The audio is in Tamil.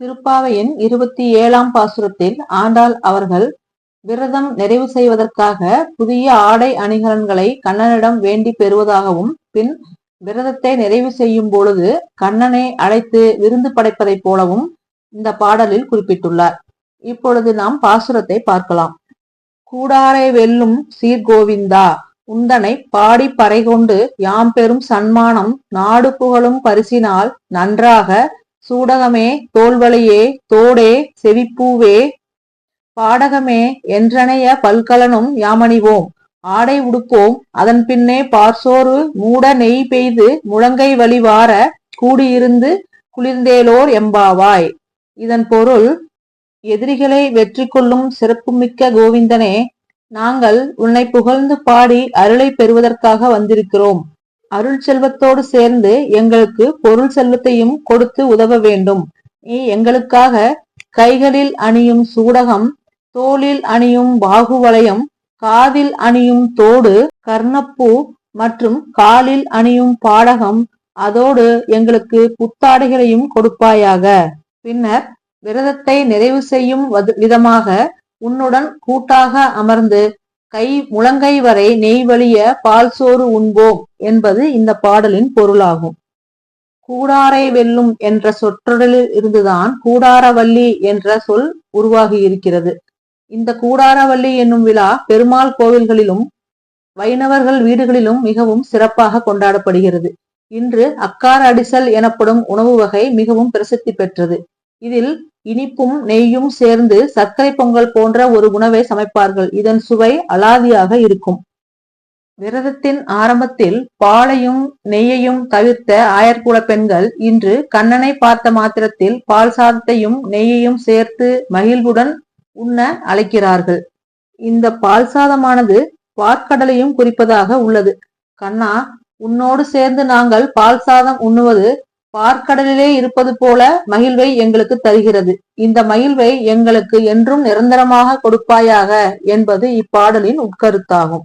திருப்பாவையின் இருபத்தி ஏழாம் பாசுரத்தில் ஆண்டாள் அவர்கள் விரதம் நிறைவு செய்வதற்காக புதிய ஆடை அணிகலன்களை கண்ணனிடம் வேண்டி பெறுவதாகவும் பின் விரதத்தை நிறைவு செய்யும் பொழுது கண்ணனை அழைத்து விருந்து படைப்பதைப் போலவும் இந்த பாடலில் குறிப்பிட்டுள்ளார். இப்பொழுது நாம் பாசுரத்தை பார்க்கலாம். கூடாரை வெல்லும் சீர்கோவிந்தா உந்தனை பாடி பறை கொண்டு யாம் பெரும் சன்மானம் நாடு புகழும் பரிசினால் நன்றாக சூடகமே தோல்வளையே தோடே செவிப்பூவே பாடகமே என்றனைய பல்கலனும் யாமணிவோம். ஆடை உடுப்போம் அதன் பின்னே பார்சோறு மூட நெய் பெய்து முழங்கை வழிவார கூடியிருந்து குளிர்ந்தேலோர் எம்பாவாய். இதன் பொருள் எதிரிகளை வெற்றி கொள்ளும் சிறப்புமிக்க கோவிந்தனே நாங்கள் உன்னை புகழ்ந்து பாடி அருளை பெறுவதற்காக வந்திருக்கிறோம். அருள் செல்வத்தோடு சேர்ந்து எங்களுக்கு பொருள் செல்வத்தையும் கொடுத்து உதவ வேண்டும். நீ எங்களுக்காக கைகளில் அணியும் சூடகம் தோளில் அணியும் பாகுவலயம் காதில் அணியும் தோடு கர்ணப்பூ மற்றும் காலில் அணியும் பாடகம் அதோடு எங்களுக்கு புத்தாடைகளையும் கொடுப்பாயாக. பின்னர் விரதத்தை நிறைவு செய்யும் விதமாக உன்னுடன் கூட்டாக அமர்ந்து கை முழங்கை வரை நெய் வழிய பால் சோறு உண்போம் என்பது இந்த பாடலின் பொருளாகும். கூடாரை வெல்லும் என்ற சொற்றொடலில் இருந்துதான் கூடாரவல்லி என்ற சொல் உருவாகி இருக்கிறது. இந்த கூடாரவல்லி என்னும் விழா பெருமாள் கோவில்களிலும் வைணவர்கள் வீடுகளிலும் மிகவும் சிறப்பாக கொண்டாடப்படுகிறது. இன்று அக்கார அடிசல் எனப்படும் உணவு வகை மிகவும் பிரசித்தி பெற்றது. இதில் இனிப்பும் நெய்யும் சேர்ந்து சர்க்கரை பொங்கல் போன்ற ஒரு உணவை சமைப்பார்கள். இதன் சுவை அலாதியாக இருக்கும். விரதத்தின் ஆரம்பத்தில் பாலையும் நெய்யையும் தவிர்த்த ஆயர்குல பெண்கள் இன்று கண்ணனை பார்த்த மாத்திரத்தில் பால் சாதத்தையும் நெய்யையும் சேர்த்து மகிழ்வுடன் உண்ண அழைக்கிறார்கள். இந்த பால் சாதமானது பாற்கடலையும் குறிப்பதாக உள்ளது. கண்ணா உன்னோடு சேர்ந்து நாங்கள் பால் சாதம் உண்ணுவது பார்க்கடலிலே இருப்பது போல மகிழ்வை எங்களுக்கு தருகிறது. இந்த மகிழ்வை எங்களுக்கு என்றும் நிரந்தரமாக கொடுப்பாயாக என்பது இப்பாடலின் உட்கருத்தாகும்.